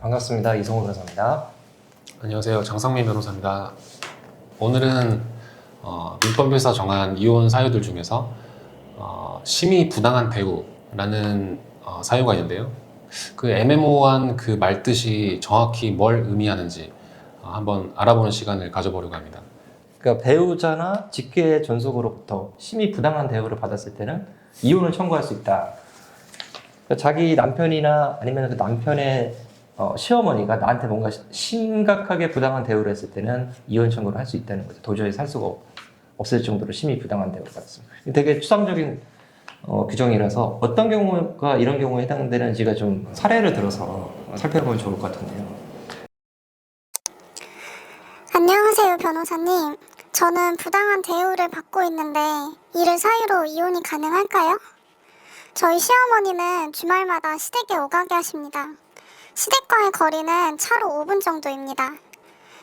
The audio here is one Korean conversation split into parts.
반갑습니다. 이성호 변호사입니다. 안녕하세요. 장상민 변호사입니다. 오늘은 어, 민법에서 정한 이혼 사유들 중에서 어, 심의 부당한 대우라는 어, 사유가 있는데요. 그 애매모호한 그 말뜻이 정확히 뭘 의미하는지 어, 한번 알아보는 시간을 가져보려고 합니다. 그러니까 배우자나 직계 전속으로부터 심히 부당한 대우를 받았을 때는 이혼을 청구할 수 있다. 그러니까 자기 남편이나 아니면 그 남편의 어, 시어머니가 나한테 뭔가 시- 심각하게 부당한 대우를 했을 때는 이혼 청구를 할 수 있다는 거죠. 도저히 살 수가 없- 없을 정도로 심히 부당한 대우를 받았습니다. 되게 추상적인 어, 규정이라서 어떤 경우가 이런 경우에 해당되는 지가 좀 사례를 들어서 살펴보면 좋을 것 같은데요. 안녕하세요, 변호사님. 저는 부당한 대우를 받고 있는데 이를 사유로 이혼이 가능할까요? 저희 시어머니는 주말마다 시댁에 오가게 하십니다. 시댁과의 거리는 차로 5분 정도입니다.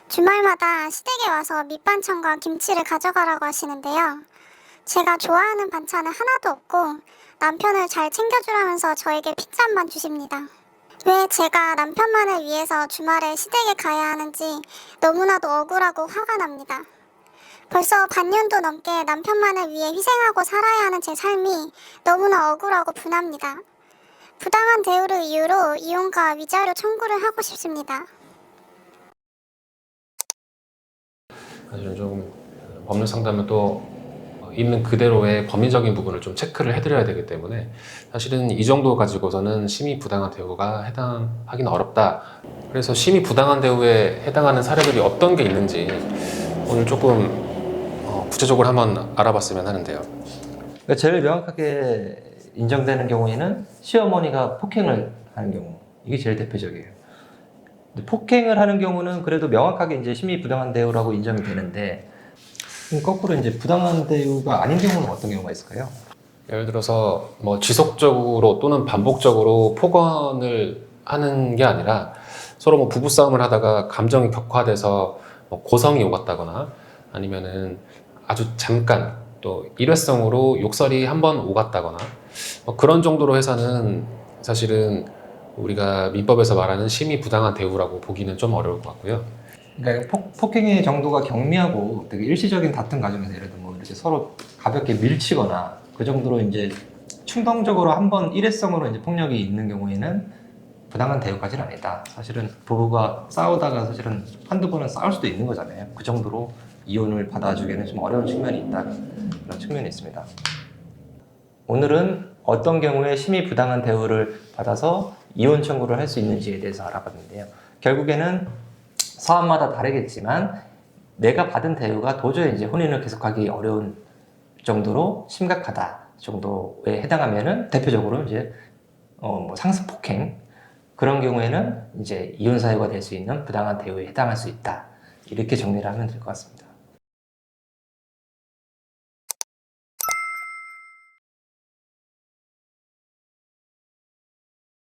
주말마다 시댁에 와서 밑반찬과 김치를 가져가라고 하시는데요. 제가 좋아하는 반찬은 하나도 없고 남편을 잘 챙겨주라면서 저에게 핏잔만 주십니다. 왜 제가 남편만을 위해서 주말에 시댁에 가야 하는지 너무나도 억울하고 화가 납니다. 벌써 반년도 넘게 남편만을 위해 희생하고 살아야 하는 제 삶이 너무나 억울하고 분합니다. 부당한 대우를 이유로 이혼과 위자료 청구를 하고 싶습니다. 사실은 좀 법률 상담은 또 어, 있는 그대로의 법리적인 부분을 좀 체크를 해드려야 되기 때문에 사실은 이 정도 가지고서는 심의 부당한 대우가 해당하기는 어렵다. 그래서 심의 부당한 대우에 해당하는 사례들이 어떤 게 있는지 오늘 조금 어, 구체적으로 한번 알아봤으면 하는데요. 그러니까 제일 명확하게 인정되는 경우에는 시어머니가 폭행을 하는 경우 이게 제일 대표적이에요. 폭행을 하는 경우는 그래도 명확하게 이제 심히 부당한 대우라고 인정이 되는데 거꾸로 이제 부당한 대우가 아닌 경우는 어떤 경우가 있을까요? 예를 들어서 뭐 지속적으로 또는 반복적으로 폭언을 하는 게 아니라 서로 뭐 부부싸움을 하다가 감정이 격화돼서 뭐 고성이 오갔다거나 아니면은 아주 잠깐 또 일회성으로 욕설이 한 번 오갔다거나 뭐 그런 정도로 해서는 사실은 우리가 민법에서 말하는 심히 부당한 대우라고 보기는 좀 어려울 것 같고요. 그러니까 폭, 폭행의 정도가 경미하고 되게 일시적인 다툼 과정에서 예를 들어 뭐 이렇게 서로 가볍게 밀치거나 그 정도로 이제 충동적으로 한 번 일회성으로 이제 폭력이 있는 경우에는 부당한 대우까지는 아니다. 사실은 부부가 싸우다가 사실은 한두 번은 싸울 수도 있는 거잖아요. 그 정도로 이혼을 받아주기에는 좀 어려운 측면이 있다. 그런 측면이 있습니다. 오늘은 어떤 경우에 심히 부당한 대우를 받아서 이혼 청구를 할 수 있는지에 대해서 알아봤는데요. 결국에는 사안마다 다르겠지만 내가 받은 대우가 도저히 이제 혼인을 계속하기 어려운 정도로 심각하다 정도에 해당하면은 대표적으로 이제 어 뭐 상습 폭행 그런 경우에는 이제 이혼 사유가 될 수 있는 부당한 대우에 해당할 수 있다 이렇게 정리를 하면 될 것 같습니다.